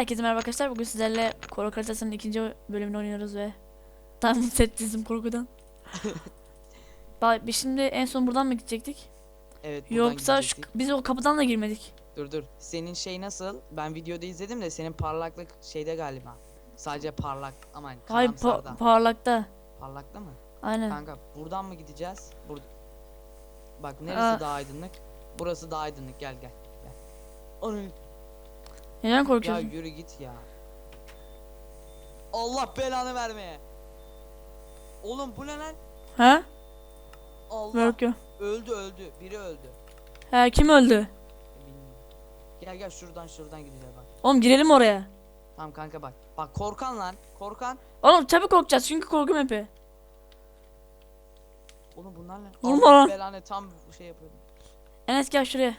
Herkese merhaba arkadaşlar. Bugün sizlerle korku haritasının ikinci bölümünü oynuyoruz ve tam sessizim korkudan. Bak biz şimdi en son buradan mı gidecektik? Evet Yoksa şu, gidecektik. biz o kapıdan da girmedik. Dur dur. Senin şey nasıl? Ben videoda izledim de senin parlaklık şeyde galiba. Sadece parlak aman Hayır pa- parlakta. Parlakta mı? Aynen. Kanka buradan mı gideceğiz? Bur Bak neresi Aa. daha aydınlık? Burası daha aydınlık. Gel gel. Gel. Onu Neden ya korkuyorsun? yürü git ya. Allah belanı vermeye. Oğlum bu ne lan? Ha? Allah. Yok. Öldü öldü. Biri öldü. Ha kim öldü? Bilmiyorum. Gel gel şuradan şuradan gideceğiz bak. Oğlum girelim oraya. Tamam kanka bak. Bak korkan lan. Korkan. Oğlum tabii korkacağız çünkü korku mapi. Oğlum bunlar ne? Vurma Allah lan. Belanı tam bu şey yapıyordum. Enes gel şuraya.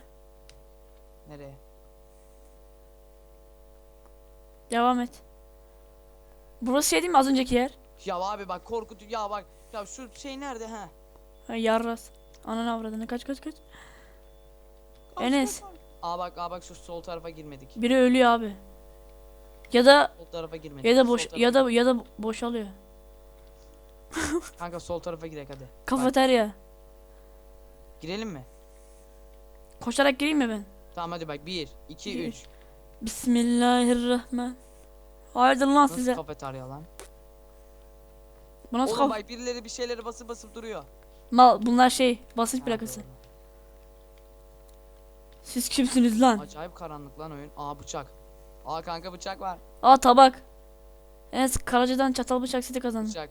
Nereye? Devam et. Burası şey değil mi az önceki yer? Ya abi bak korkutu ya bak. Ya şu şey nerede ha? Ha, yarras. Ananı avradını kaç kaç kaç. Enes. Aa bak aa bak şu sol tarafa girmedik. Biri ölüyor abi. Ya da Sol tarafa girmedik. ya da boş ya da ya da boşalıyor. Kanka sol tarafa girek hadi. Kafeterya. Girelim mi? Koşarak gireyim mi ben? Tamam hadi bak 1 2 Gir. 3. Bismillahirrahman. Hayırdır lan Nasıl size? kafeterya lan? Bu nasıl Oğlum kaf- bak birileri bir şeyleri basıp basıp duruyor. Mal bunlar şey basınç plakası. doğru. Siz kimsiniz lan? Acayip karanlık lan oyun. Aa bıçak. Aa kanka bıçak var. Aa tabak. Evet Karaca'dan çatal bıçak seti kazandın. Bıçak.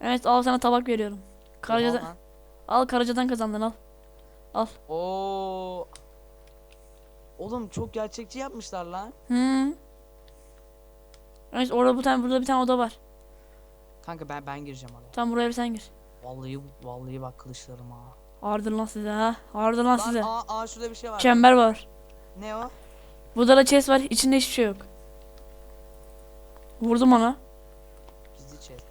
Evet al sana tabak veriyorum. Karaca'dan Oha lan. al Karaca'dan kazandın al. Oo. Oğlum çok gerçekçi yapmışlar lan. Hı. Evet orada bir tane burada bir tane oda var. Kanka ben ben gireceğim oraya. Tam buraya bir sen gir. Vallahi vallahi bak kılıçlarım ha. Ağırdır lan size ha. Ağırdır lan size. aa, aa şurada bir şey var. Çember var. Ne o? Burada da chest var. İçinde hiçbir şey yok. Vurdum ona. Gizli chest.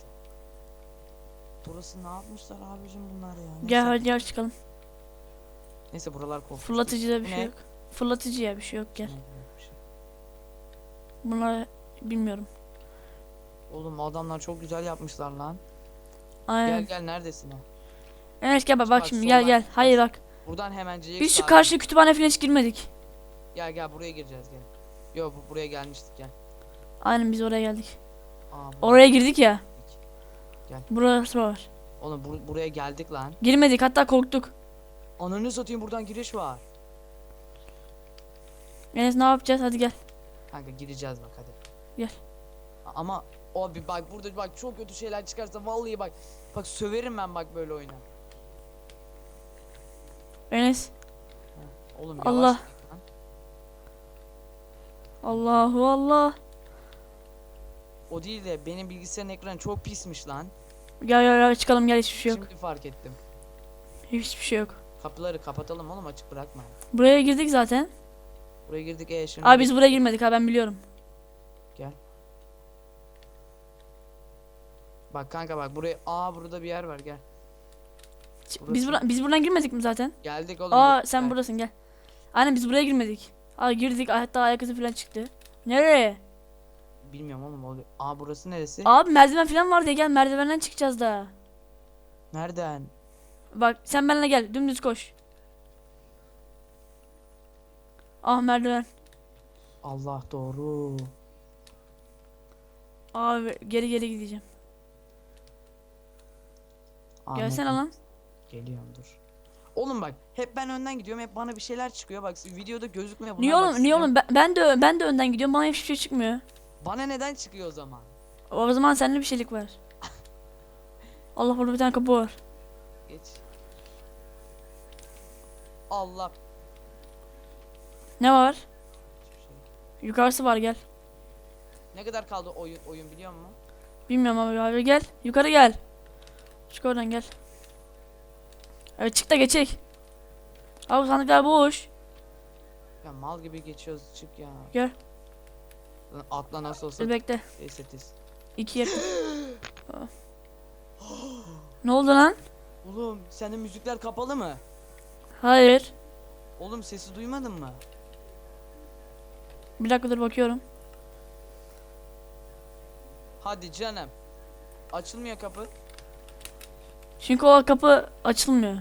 Burası ne yapmışlar abicim bunlar ya? Neyse, Gel hadi gel çıkalım. Neyse buralar korkunç. Fırlatıcıda bir şey ne? Yok. Fırlatıcıya bir şey yok gel. Şey. Bunlar bilmiyorum. Oğlum adamlar çok güzel yapmışlar lan. Aynen. Gel gel neredesin ha? Evet gel bak, bak şimdi gel gel. Hayır bak. Buradan hemencik Biz şu karşı kütüphane falan hiç girmedik. Gel gel buraya gireceğiz gel. Yo bu buraya gelmiştik gel. Aynen biz oraya geldik. Aa, Oraya girdik ya. Gel. Burası var. Oğlum bur- buraya geldik lan. Girmedik hatta korktuk. Ananı satayım buradan giriş var. Enes ne yapacağız hadi gel. Kanka gireceğiz bak hadi. Gel. Ama abi bak burada bak çok kötü şeyler çıkarsa vallahi bak bak söverim ben bak böyle oyuna. Enes. Oğlum Allah. yavaş. Allahu Allah. O değil de benim bilgisayarın ekranı çok pismiş lan. Gel gel gel çıkalım gel hiçbir şey yok. Şimdi fark ettim. Hiçbir şey yok. Kapıları kapatalım oğlum açık bırakma. Buraya girdik zaten. Buraya girdik e şimdi. Abi biz buraya girmedik ha ben biliyorum. Bak kanka bak buraya aa burada bir yer var gel. Ç-. Biz bura biz buradan girmedik mi zaten? Geldik oğlum. Aa sen gel. buradasın gel. Aynen biz buraya girmedik. Aa girdik hatta ayak izi falan çıktı. Nereye? Bilmiyorum oğlum. o- Aa burası neresi? Abi merdiven falan var diye gel merdivenden çıkacağız da. Nereden? Bak sen benimle gel dümdüz koş. Ah merdiven. Allah doğru. Abi geri geri gideceğim. Ahmet Gelsene lan. Geliyorum dur. Oğlum bak hep ben önden gidiyorum hep bana bir şeyler çıkıyor bak videoda gözükmüyor bunlar Niye bak, oğlum? Niye oğlum? Ben, ben de ben de önden gidiyorum. Bana hiçbir şey çıkmıyor. Bana neden çıkıyor o zaman? O zaman sende bir şeylik var. Allah burada bir tane kapı var. Geç. Allah. Ne var? Yukarısı var gel. Ne kadar kaldı oyun oyun biliyor musun? Bilmiyorum abi abi gel. Yukarı gel. Çık oradan gel. Evet çık da geçek. Abi sandıklar boş. Ya mal gibi geçiyoruz çık ya. Gel. Lan Atla nasıl olsa Dur bekle. esetiz. İki yer. ne oldu lan? Oğlum senin müzikler kapalı mı? Hayır. Oğlum sesi duymadın mı? Bir dakika dur bakıyorum. Hadi canım. Açılmıyor kapı. Çünkü o kapı açılmıyor.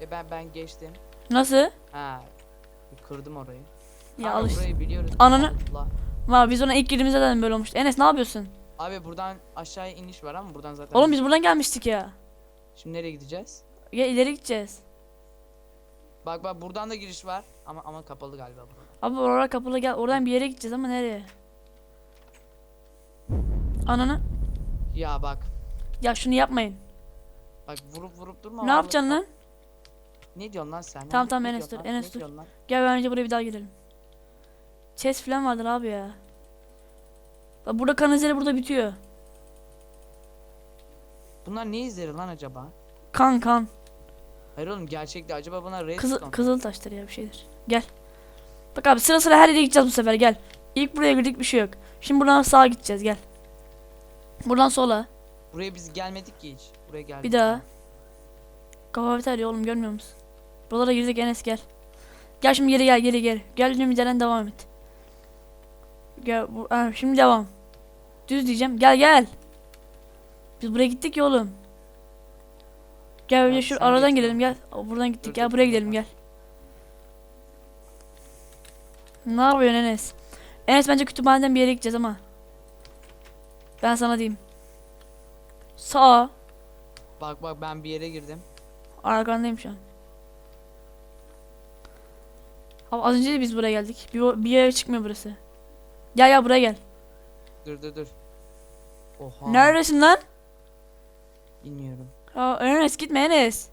E ben ben geçtim. Nasıl? Ha. Kırdım orayı. Ya Kanka al işte. burayı biliyoruz. Ananı- Allah. Var biz ona ilk girdiğimizde de böyle olmuştu. Enes ne yapıyorsun? Abi buradan aşağıya iniş var ama buradan zaten. Oğlum biz buradan gelmiştik ya. Şimdi nereye gideceğiz? Ya ileri gideceğiz. Bak bak buradan da giriş var ama ama kapalı galiba burada. Abi oraya kapalı gel. Oradan bir yere gideceğiz ama nereye? Ananı. Ya bak. Ya şunu yapmayın. Bak vurup vurup durma. Ne vallahi yapacaksın lan? Ne diyorsun lan sen? Tamam, tamam, ne Enes dur? Enes Ne dur. Gel bence buraya bir daha gidelim. Chest falan vardır abi ya. Bak burada kan izleri burada bitiyor. Bunlar ne izleri lan acaba? Kan kan. Hayır oğlum gerçekte acaba buna redstone. Kızıl, kızıl taşları ya bir şeydir. Gel. Bak abi sıra sıra her yere gideceğiz bu sefer gel. İlk buraya girdik bir şey yok. Şimdi buradan sağa gideceğiz gel. Buradan sola. Buraya biz gelmedik ki hiç. Buraya geldik. Bir daha. Kafa biter ya oğlum görmüyor musun? Buralara girdik Enes gel. Gel şimdi geri gel geri gel. Gel şimdi üzerinden devam et. Gel bu, ha, şimdi devam. Düz diyeceğim. Gel gel. Biz buraya gittik ya oğlum. Gel önce şu aradan gidelim gel. Buradan gittik Dur, gel buraya gidelim gel. Ne yapıyorsun Enes? Enes bence kütüphaneden bir yere gideceğiz ama. Ben sana diyeyim. Sağ. Bak bak ben bir yere girdim. Arkandayım şu an. Abi az önce de biz buraya geldik. Bir, bir yere çıkmıyor burası. Gel gel buraya gel. Dur dur dur. Oha. Neredesin lan? İniyorum. Aa, Enes gitme Enes.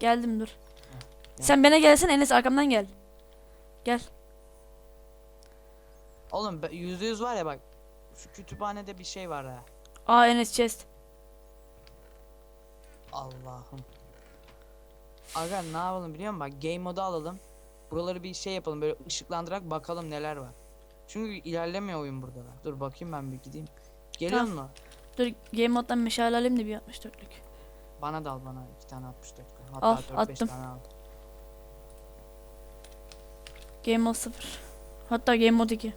Geldim dur. gel. Sen bana gelsin Enes arkamdan gel. Gel. Oğlum yüzde yüz var ya bak. Şu kütüphanede bir şey var ha. Aa Enes chest. Allah'ım. Aga ne yapalım biliyor musun? Bak game modu alalım. Buraları bir şey yapalım böyle ışıklandırarak bakalım neler var. Çünkü ilerlemiyor oyun burada da. Dur bakayım ben bir gideyim. Geliyor Tamam. mu? Dur game moddan meşale alayım da bir 64'lük. Bana da al bana iki tane 64. Al, Hatta 4 5 attım. tane al. Game mod 0. Hatta game mod 2.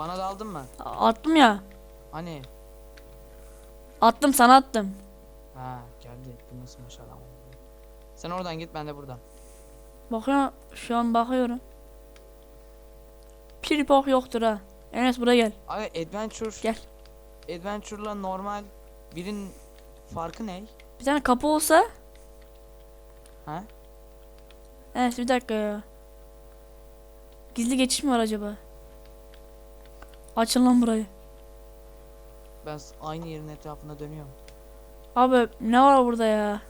Bana da aldın mı? A- Attım ya. Hani? Attım sana attım. Ha geldi. Bu nasıl maşallah. Sen oradan git ben de buradan. Bakıyorum şu an bakıyorum. Bir bok yoktur ha. Enes buraya gel. Abi adventure. Gel. Adventure'la normal birin farkı ne? Bir tane kapı olsa. Ha? Enes bir dakika ya. Gizli geçiş mi var acaba? Açın lan burayı. Ben s- aynı yerin etrafında dönüyorum. Abi ne var burada ya?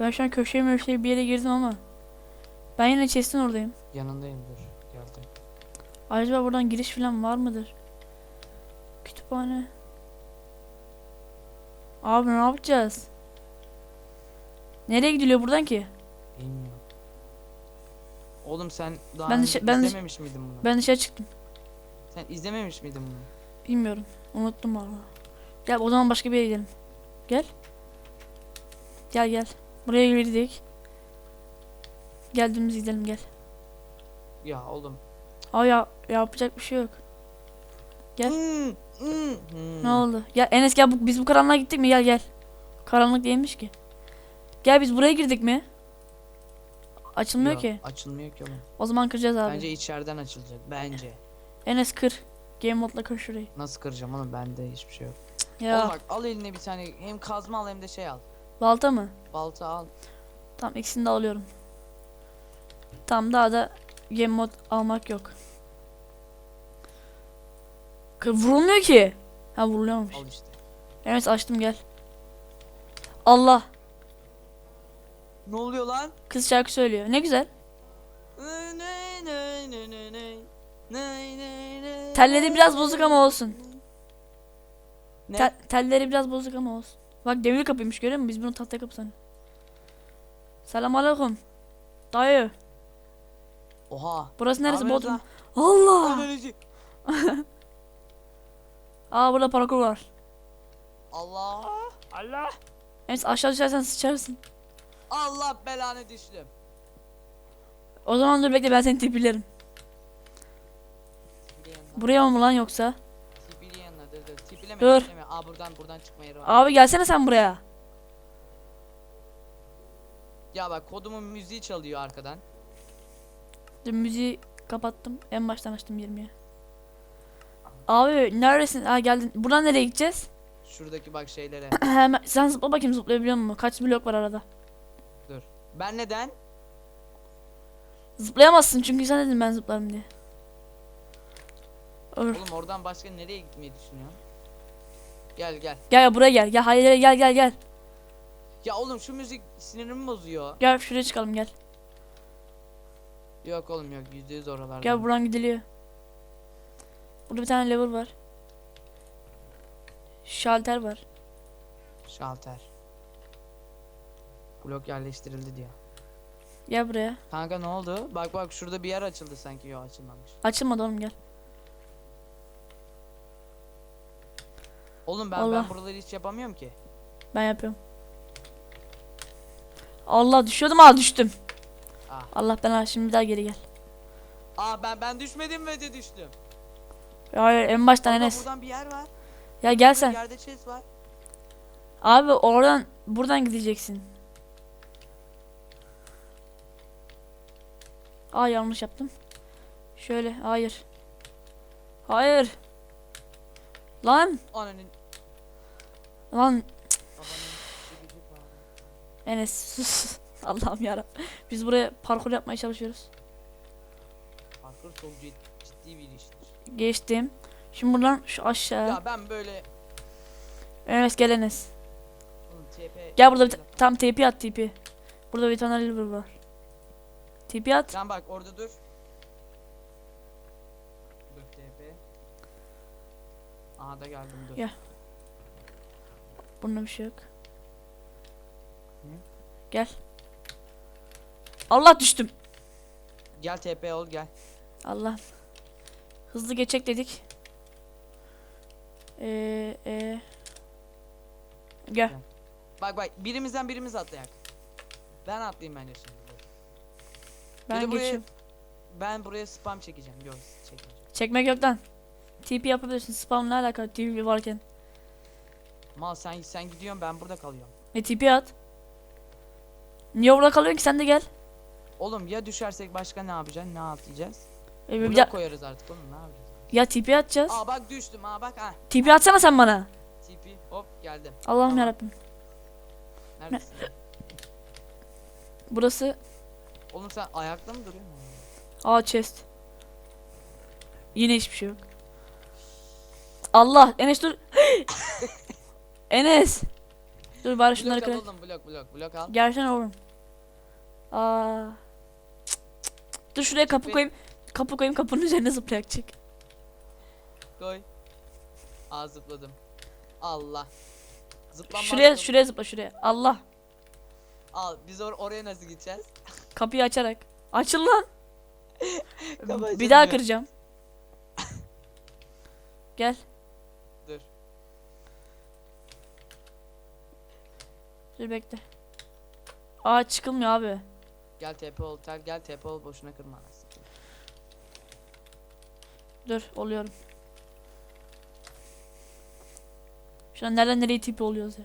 Ben şu an köşeye möşeye bir yere girdim ama. Ben yine chest'in oradayım. Yanındayım dur. Geldim. Acaba buradan giriş falan var mıdır? Kütüphane. Abi ne yapacağız? Nereye gidiliyor buradan ki? Bilmiyorum. Oğlum sen daha Ben dışa- ben izlememiş miydin bunu? Ben dışarı çıktım. Sen izlememiş miydin bunu? Bilmiyorum. Unuttum valla. Gel o zaman başka bir yere gidelim. Gel. Gel gel. Buraya girdik. Geldiğimiz gidelim gel. Ya oğlum. Aa ya yapacak bir şey yok. Gel. Hmm, hmm, hmm. Ne oldu? Gel Enes gel bu, biz bu karanlığa gittik mi? Gel gel. Karanlık değilmiş ki. Gel biz buraya girdik mi? Açılmıyor Yok, ki. Açılmıyor ki oğlum. O zaman kıracağız abi. Bence içeriden açılacak. Bence. Enes kır. Game modla kır şurayı. Nasıl kıracağım oğlum bende hiçbir şey yok. Ya Oğlum bak al eline bir tane hem kazma al hem de şey al. balta mı? Balta al. Tamam ikisini de alıyorum. Tam daha da game mod almak yok. Kır vurulmuyor ki. Ha vuruluyormuş. Al işte. Enes açtım gel. Allah. Ne oluyor lan? Kız şarkı söylüyor. Ne güzel. Telleri biraz bozuk ama olsun. Ne? Tel- telleri biraz bozuk ama olsun. Bak demir kapıymış görüyor musun? Biz bunu tahta kapı sanıyoruz. Selam aleyküm. Dayı. Oha. Burası neresi Ne Bodrum? Allah. Aa burada parkur var. Allah. Allah. Enes aşağı düşersen sıçarsın. Allah belanı düştüm. O zaman dur bekle ben seni tipilerim. Buraya mı lan yoksa? Tipili yanına dur dur. Tipileme Dur. tipileme. Aa buradan buradan çıkma yeri var. Abi gelsene sen buraya. Ya bak kodumun müziği çalıyor arkadan. Dur müziği kapattım. En baştan açtım 20'ye. Abi neredesin? Aa geldin. Buradan nereye gideceğiz? Şuradaki bak şeylere. Hemen sen zıpla bakayım zıplayabiliyor musun? Kaç blok var arada? Ben neden? Zıplayamazsın çünkü sen dedin ben zıplarım diye. Öf. Oğlum oradan başka nereye gitmeyi düşünüyorsun? Gel gel. Gel gel buraya gel. Gel hayır, gel gel gel. Ya oğlum şu müzik sinirimi bozuyor. Gel şuraya çıkalım gel. Yok oğlum yok yüzde yüz oralarda. Gel buradan gidiliyor. Burada bir tane lever var. Şalter var. Şalter. Blok yerleştirildi diyor. Gel buraya. Kanka ne oldu? Bak bak şurada bir yer açıldı sanki. Yok açılmamış. Açılmadı oğlum gel. Oğlum ben Allah. ben buraları hiç yapamıyorum ki. Ben yapıyorum. Allah düşüyordum aa düştüm. Ah. Allah ben şimdi bir daha geri gel. Aa ben ben düşmedim ve de düştüm. Hayır en baştan Kanka, Enes. buradan bir yer var. Ya gel Burada sen. Yerde chest var. Abi oradan buradan gideceksin. Aa yanlış yaptım. Şöyle hayır. Hayır. Lan Ananın lan. Enes sus. Allah'ım yarabbim. Biz buraya parkur yapmaya çalışıyoruz. Parkur çok cid- ciddi bir iştir. Geçtim. Şimdi buradan şu aşağı. Ya ben böyle Enes gel Enes. oğlum TP Gel burada bir ta- tam TP at TP. Burada bir tane liver var. TP at. Sen bak orada dur. Dur TP. Aha da geldim dur. Ya. Bunda bir şey yok. Hı? Gel. Allah düştüm. Gel TP ol gel. Allah. Hızlı geçecek dedik. Ee, ee. Gel. Bak bak birimizden birimiz atlayak. Ben atlayayım bence şimdi. Ben de buraya- geçiyorum. Ben buraya spam çekeceğim. Yok çekmeyeceğim. Çekmek yok lan. TP yapabilirsin. Spam ne alaka TP varken. Mal sen sen gidiyorsun ben burada kalıyorum. E TP at. Niye orada kalıyorsun ki sen de gel. Oğlum ya düşersek başka ne yapacaksın? Ne atlayacağız? E, bir Blok koyarız artık oğlum ne yapacağız? ya TP atacağız. Aa bak düştüm ha bak ha. TP atsana sen bana. TP hop geldim. Allah'ım Tamam. yarabbim. Neredesin? Burası oğlum sen ayakta mı duruyorsun? Aa chest. Yine hiçbir şey yok. Allah Enes dur. Enes. Dur bari şunları blok al kır. oğlum blok blok blok al. Gelsene oğlum. Aa. Cık, cık, cık. Dur şuraya kapı Be- koyayım. Kapı koyayım kapının üzerine zıplayak çık. Koy. Aa zıpladım. Allah. Zıplanmaz Şuraya şuraya zıpla şuraya. Allah. Al biz or oraya nasıl gideceğiz? Kapıyı açarak. Açıl lan. Kapı Bir daha açılmıyor. kıracağım. Gel. Dur. Dur bekle. Aa çıkılmıyor abi. Gel TP ol gel, gel TP ol boşuna kırma. Dur oluyorum. Şu an nereden nereye tipi oluyoruz ya.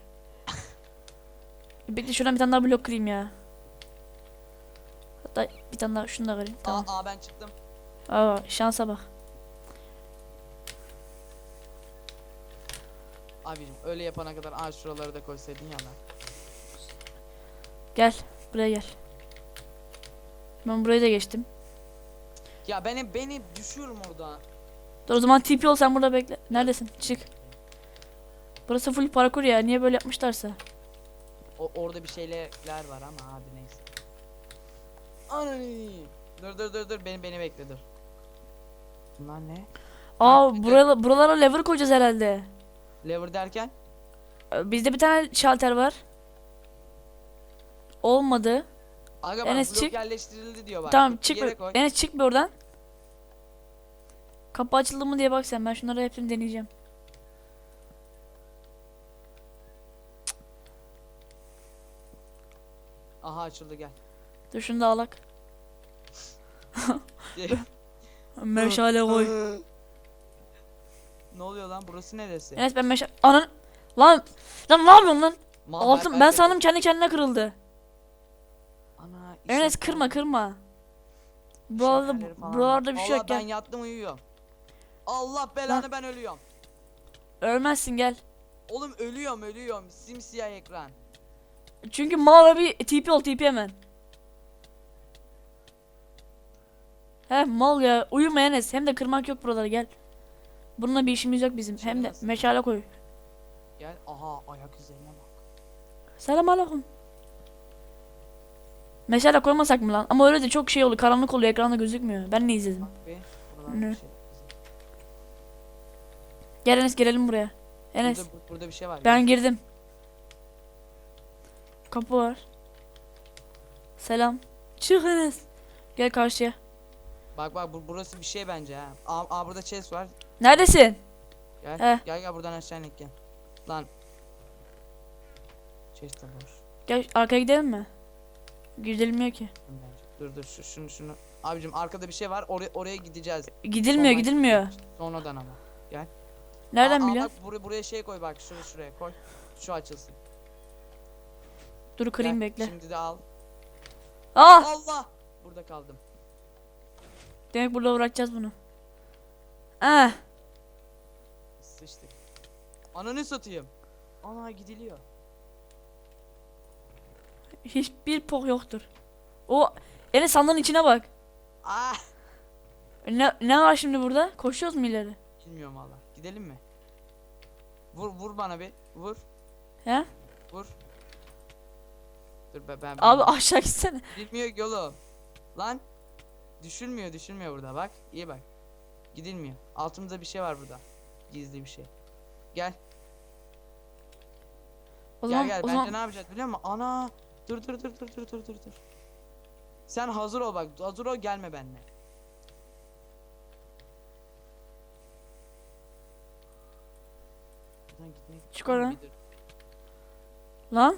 Bekle şuradan bir tane daha blok kırayım ya. Bir tane daha şunu da kırayım. Tamam. Aa, aa ben çıktım. Aa, şansa bak. Abicim öyle yapana kadar aa şuraları da koysaydın ya lan. Gel. Buraya gel. Ben burayı da geçtim. Ya ben hep, ben hep düşüyorum orada. Dur o zaman TP ol sen burada bekle. Neredesin? Çık. Burası full parkur ya. Niye böyle yapmışlarsa. O, orada bir şeyler var ama hadi neyse. Ananı. Dur dur dur dur beni beni bekle dur. Bunlar ne? Aa buralara, buralara lever koyacağız herhalde. Lever derken? Ee, Bizde bir tane şalter var. Olmadı. Aga bak Enes blok çık. yerleştirildi diyor bak. Tamam çık yere bir. koy. Enes çık bir oradan. Kapı açıldı mı diye bak sen. Ben şunları hepsini deneyeceğim. Aha açıldı gel. Dur şunu da alak. Meşale koy. Ne oluyor lan? Burası neresi? Enes ben meşal... Anan... Lan! Lan ne yapıyorsun lan? Mal, Altın ben sandım kendi kendine kırıldı. Ana. Enes kırma kırma. Buralarda, buralarda bir şey yok Vallahi ben yattım uyuyorum. Allah belanı ben ölüyorum. Ölmezsin gel. Oğlum ölüyorum ölüyorum. Simsiyah ekran. Çünkü mal bir TP ol TP hemen. He mal ya uyuma Enes hem de kırmak yok buraları gel. Bununla bir işimiz yok bizim. Şöyle Hem de nasıl? meşale koy. Gel. Aha ayak izlerine bak. Selam aleyküm. Meşale koymasak mı lan? Ama öyle de çok şey oluyor. Karanlık oluyor. Ekranda gözükmüyor. Ben ne izledim? Bak be. Buralarda Ne? bir şey. Gel Enes gelelim buraya. Enes Burada, bu- burada bir şey var. ben girdim. Kapı var. Selam. Çık Enes. Gel karşıya. Bak bak bu, burası bir şey bence ha. Aa, aa burada chest var. Neredesin? Gel. He. Gel gel buradan aşağı inek gel. Lan. Chest de boş. Gel arkaya gidelim mi? Gidilmiyor ki. Bence. Dur dur şu, şunu şunu. Abicim arkada bir şey var. Oraya oraya gideceğiz. Gidilmiyor Sonra- gidilmiyor. Sonradan ama. Nereden Aa, aa, biliyorsun? Bak buraya, buraya şey koy bak. Şuraya şuraya koy. Şu açılsın. Dur kırayım Gel, bekle. Şimdi de al. Ah! Allah. Burada kaldım. Demek burada bırakacağız bunu. Ah! Sıçtık. Ananı satayım. Ana gidiliyor. Hiçbir pok yoktur. O Enes sandığın içine bak. Ah. Ne, ne var şimdi burada? Koşuyoruz mu ileri? Bilmiyorum valla. Gidelim mi? Vur vur bana bir. Vur. He? Vur. Dur ben ben. Abi aşağı gitsene. Gitmiyor ki oğlum. Lan. Düşülmüyor düşülmüyor burada bak. İyi bak. Gidilmiyor. Altımızda bir şey var burada. Gizli bir şey. Gel. O gel zaman, gel. o Bence zaman ne yapacağız biliyor musun? Ana. Dur dur dur dur dur dur dur dur. Sen hazır ol bak. Hazır ol gelme benimle. Çık oradan. lan.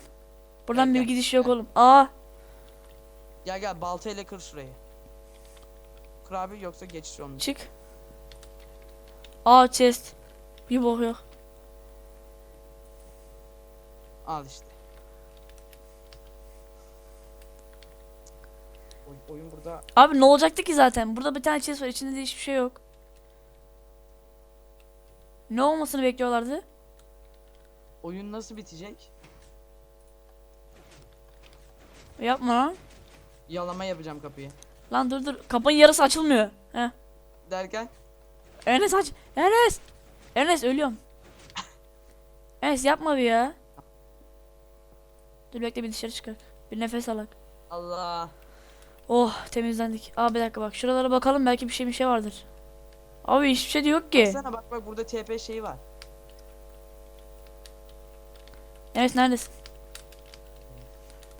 Buradan Gel, bir gel, gidiş yok gel. oğlum. Aa! Gel gel baltayla kır şurayı. Abi yoksa geçiş olmuyor. Çık. Aa chest. Bir bok yok. Al işte. Oy- oyun burada Abi ne olacaktı ki zaten? Burada bir tane chest var. içinde de hiçbir şey yok. Ne olmasını bekliyorlardı? oyun nasıl bitecek? Yapma lan. Yalama yapacağım kapıyı. Lan dur dur. Kapının yarısı açılmıyor. Heh. Derken Enes aç. Enes. Enes ölüyorum. Enes yapma bir ya. Dur bekle bir dışarı çıkar. Bir nefes alak. Allah. Oh temizlendik. Aa bir dakika bak şuralara bakalım belki bir şey bir şey vardır. Abi hiçbir şey de yok ki. Sana bak bak burada TP şeyi var. Enes neredesin?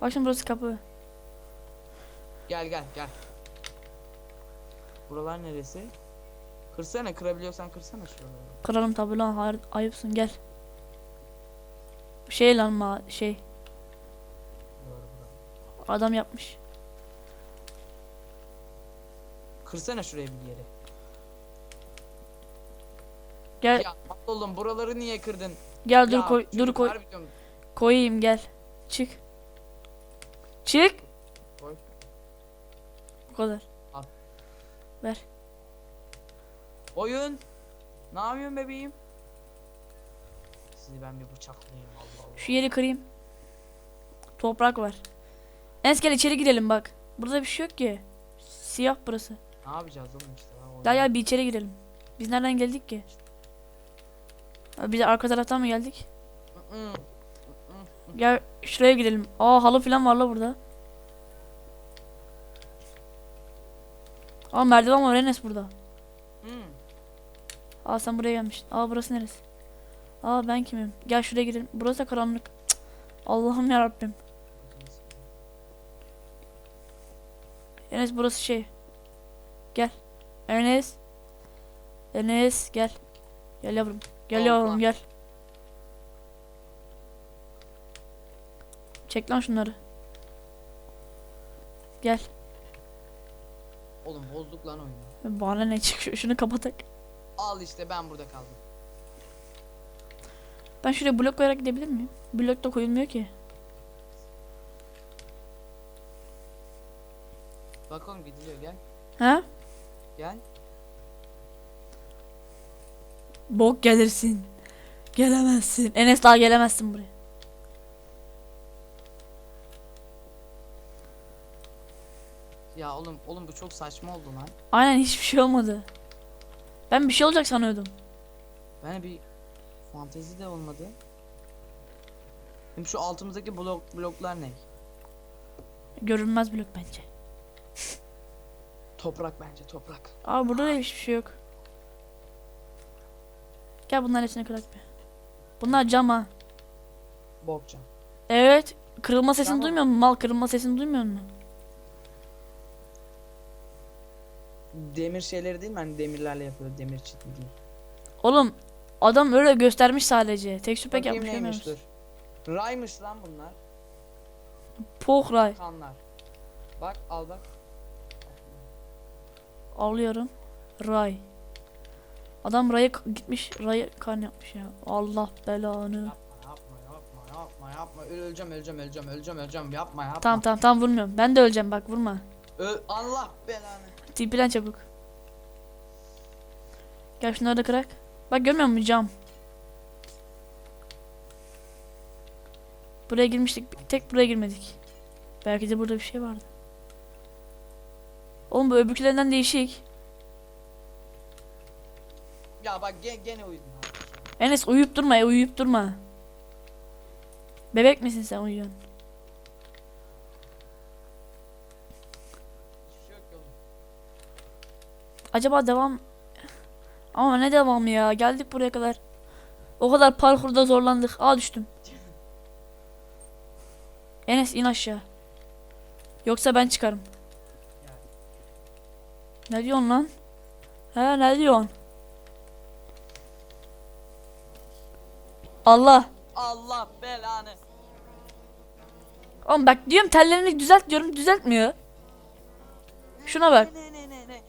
Bak şimdi burası kapı. Gel gel gel. Buralar neresi? Kırsana kırabiliyorsan kırsana şuraları. Kırarım tabi lan hayır, ayıpsın gel. Şey lan ma şey adam yapmış. Kırsana şuraya bir yere. Gel Ya oğlum buraları niye kırdın? gel dur Ya, koy dur çocuk koy harbi diyorum, koyayım gel. Çık. Çık. Koy. Bu kadar. Ver. Oyun. Ne yapıyorsun bebeğim? Sizi ben bir bıçaklayayım Allah Allah. Şu yeri kırayım. Toprak var. Enes gel içeri girelim bak. Burada bir şey yok ki. Siyah burası. Ne yapacağız oğlum işte. Gel gel bir içeri girelim. Biz nereden geldik ki? Biz arka taraftan mı geldik? Gel şuraya gidelim. Aa halı falan var la burada. Aa merdiven var Enes burada. Hı. Aa sen buraya gelmişsin. Aa burası neresi? Aa ben kimim? Gel şuraya gidelim. Burası da karanlık. Cık. Allah'ım ya Rabbim. Enes burası şey. Gel. Enes. Enes gel. Gel yavrum. Gel Allah. yavrum gel. Çek lan şunları. Gel. Oğlum bozduk lan oyunu. Bana ne çık şunu kapatak. Al işte ben burada kaldım. Ben şuraya blok koyarak gidebilir miyim? Blok da koyulmuyor ki. Bakalım gidiliyor gel. Ha? Gel. Bok gelirsin. Gelemezsin. Enes daha gelemezsin buraya. Ya oğlum oğlum bu çok saçma oldu lan. Aynen hiçbir şey olmadı. Ben bir şey olacak sanıyordum. Ben bir fantezi de olmadı. Hem şu altımızdaki blok bloklar ne? Görünmez blok bence. Toprak bence toprak. Aa burada da hiçbir şey yok. Gel bunların hepsini kırak bir. Bunlar cam ha. Bokcan. Evet. Kırılma sesini Tamam. duymuyor musun? Mal kırılma sesini duymuyor musun? Demir şeyleri değil mi? Hani demirlerle yapıyor demir çiti değil. Oğlum adam öyle göstermiş sadece. Tek süpek yapmış neymiş dur. Raymış lan bunlar. Pohray. Kanlar. Bak al bak. Alıyorum. Ray. Adam Ray'a gitmiş. Ray'a kan yapmış ya. Allah belanı. Yapma yapma yapma yapma yapma. Öl- Öleceğim öleceğim öleceğim öleceğim öleceğim. Yapma yapma. Tamam tamam tamam vurmuyorum. Ben de öleceğim bak vurma. Öl Allah belanı. Tipilen çabuk. Gel şunları da kırak. Bak görmüyor musun cam? Buraya girmiştik. bir Tek buraya girmedik. Belki de burada bir şey vardı. Oğlum bu öbürkülerinden değişik. Ya bak gene, gene uyudun. Enes uyuyup durma, ya, uyuyup durma. Bebek misin sen uyuyorsun? Acaba devam... Ama ne devam ya. Geldik buraya kadar. O kadar parkurda zorlandık. Aa düştüm. Enes in aşağı. Yoksa ben çıkarım. Ne diyorsun lan? He ne diyorsun? Allah. Allah belanı. Oğlum bak diyorum tellerini düzelt diyorum düzeltmiyor. Şuna bak. Ne, ne, ne, ne.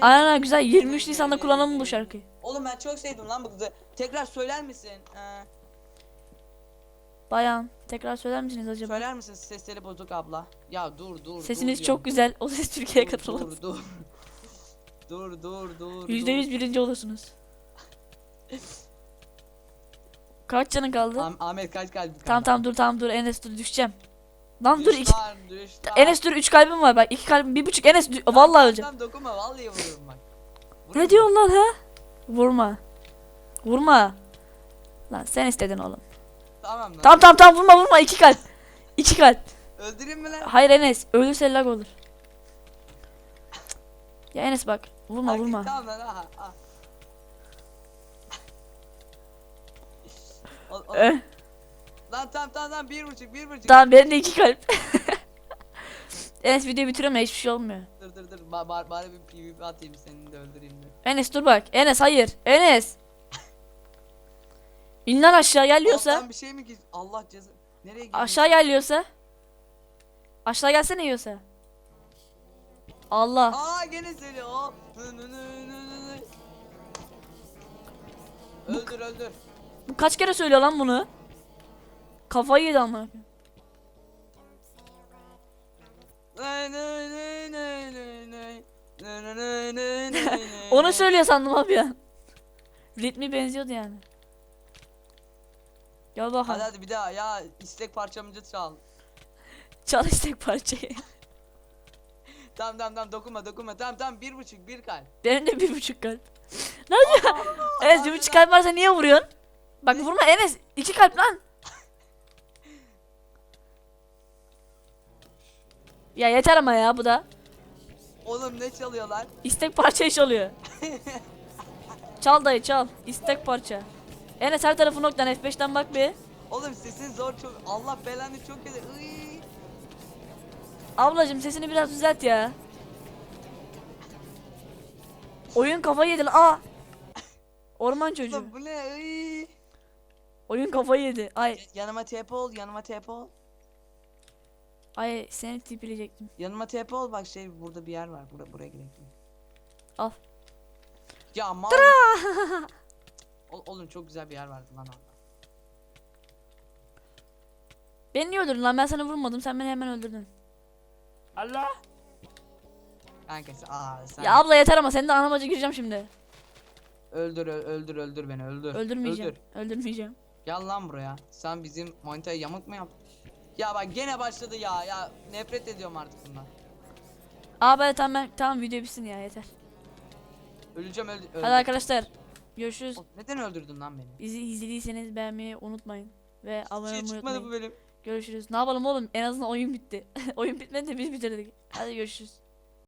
Aynen güzel 23 Nisan'da kullanalım bu şarkıyı. Oğlum ben çok sevdim lan bu kızı. Tekrar söyler misin? Ee, Bayan tekrar söyler misiniz acaba? söyler misin sesleri bozuk abla? Ya dur dur. Sesiniz dur çok diyorum. güzel. O ses Türkiye'ye Dur, katılın. Dur dur. Dur dur dur. Yüzde yüz birinci olursunuz. Kaç canın kaldı? Ah- Ahmet kaç kalbin kaldı? Tamam tamam dur tamam dur Enes dur düşeceğim. Lan dur iki. Enes dur üç kalbim var bak iki kalbim bir buçuk Enes dü- vallahi öleceğim. Tamam dokunma vallahi vururum bak. Ne Vururum. diyorsun lan ha? Vurma. Vurma. Lan sen istedin oğlum. Tamam lan. Tamam tamam tamam vurma vurma iki kalp. İki kalp. Öldüreyim mi lan? Hayır Enes ölürse lag olur. Ya Enes bak vurma Hadi, vurma. Tamam lan aha. aha. Eh, Lan tamam tamam tamam bir buçuk bir buçuk. tamam benim de iki kalp. Enes videoyu bitiriyorum ya hiçbir şey olmuyor. Dur dur dur ba ba- bari bir PvP atayım seni de öldüreyim de. Enes dur bak. Enes hayır. Enes. İn lan aşağı geliyorsa. Alttan bir şey mi ki? Allah ceza. Nereye gidiyorsun? Aşağı geliyorsa. Aşağı gelsene yiyorsa. Allah. Aa gene söylüyor. Aa. Nı nı nı nı nı nı. Öldür öldür. Bu kaç kere söylüyor lan bunu? Kafayı yedi ama. Onu söylüyor sandım abi ya. Ritmi benziyordu yani. Gel Hadi bakalım. hadi bir daha ya istek parçamızı çal. Çal istek parçayı. Tamam tamam tamam dokunma dokunma. Tamam tamam bir buçuk bir kalp. Benim de bir buçuk kalp. ne yapıyorsun? Enes bir buçuk kalp varsa niye vuruyorsun? Bak vurma Enes. iki kalp lan. Ya yeter ama ya bu da. Oğlum ne çalıyorlar? İstek parça iş oluyor. çal dayı çal. İstek parça. Enes her tarafı noktan F5'ten bak bir. Oğlum sesin zor çok. Allah belanı çok kötü. Iy. Ablacım sesini biraz düzelt ya. Oyun kafayı yedi lan. Aa. Orman çocuğu. Oğlum bu ne? Iy. Oyun kafayı yedi. Ay Yanıma TP ol, yanıma TP ol. Ay seni tipleyecektim. Yanıma TP ol bak şey burada bir yer var. Buraya buraya gidelim. Al. Ya mal. Ol- oğlum çok güzel bir yer vardı lan orada. Beni niye öldürdün lan? Ben sana vurmadım. Sen beni hemen öldürdün. Allah. Kanka sen, aa, sen Ya abla yeter ama senin de anamacı gireceğim şimdi. öldür ö- öldür öldür beni öldür. Öldürmeyeceğim. Öldür. Öldürmeyeceğim. Gel lan buraya. Sen bizim manitaya yamuk mu yaptın? Ya bak gene başladı ya. Ya nefret ediyorum artık bundan. Abi hadi tamam ben tamam video bitsin ya yeter. Öleceğim öldü. Hadi arkadaşlar. Görüşürüz. Neden öldürdün lan beni? Bizi izlediyseniz beğenmeyi unutmayın. Ve abone Hiç olmayı çıkmadı unutmayın. bu benim. Görüşürüz. Ne yapalım oğlum? En azından oyun bitti. oyun bitmedi de biz bitirdik. Hadi görüşürüz.